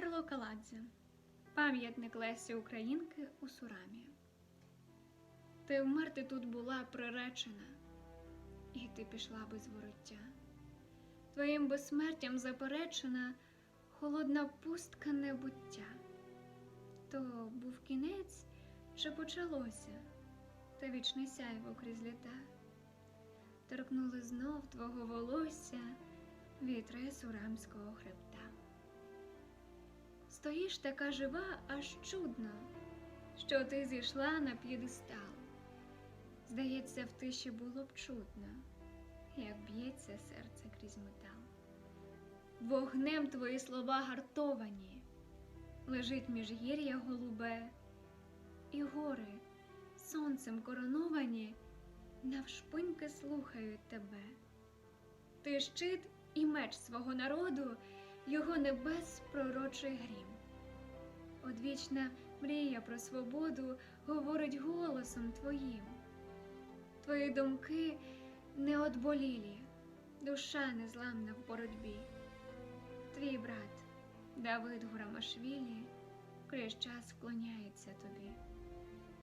Карло Каладзе, пам'ятник Лесі Українки у Сурамі. Ти вмерти тут була приречена, і ти пішла без вороття. Твоїм безсмертям заперечена холодна пустка небуття. То був кінець, чи почалося, та вічне сяйво крізь літа. Торкнули знов твого волосся вітри сурамського хребта. Стоїш така жива, аж чудно, що ти зійшла на п'єдестал. Здається, в тиші було б чутно, як б'ється серце крізь метал. Вогнем твої слова гартовані, лежить міжгір'я голубе, і гори сонцем короновані, навшпиньки слухають тебе. Ти щит і меч свого народу, його небес пророчий грім. Одвічна мрія про свободу говорить голосом твоїм. Твої думки неодболілі, душа незламна в боротьбі. Твій брат Давид Гурамашвілі крізь час вклоняється тобі.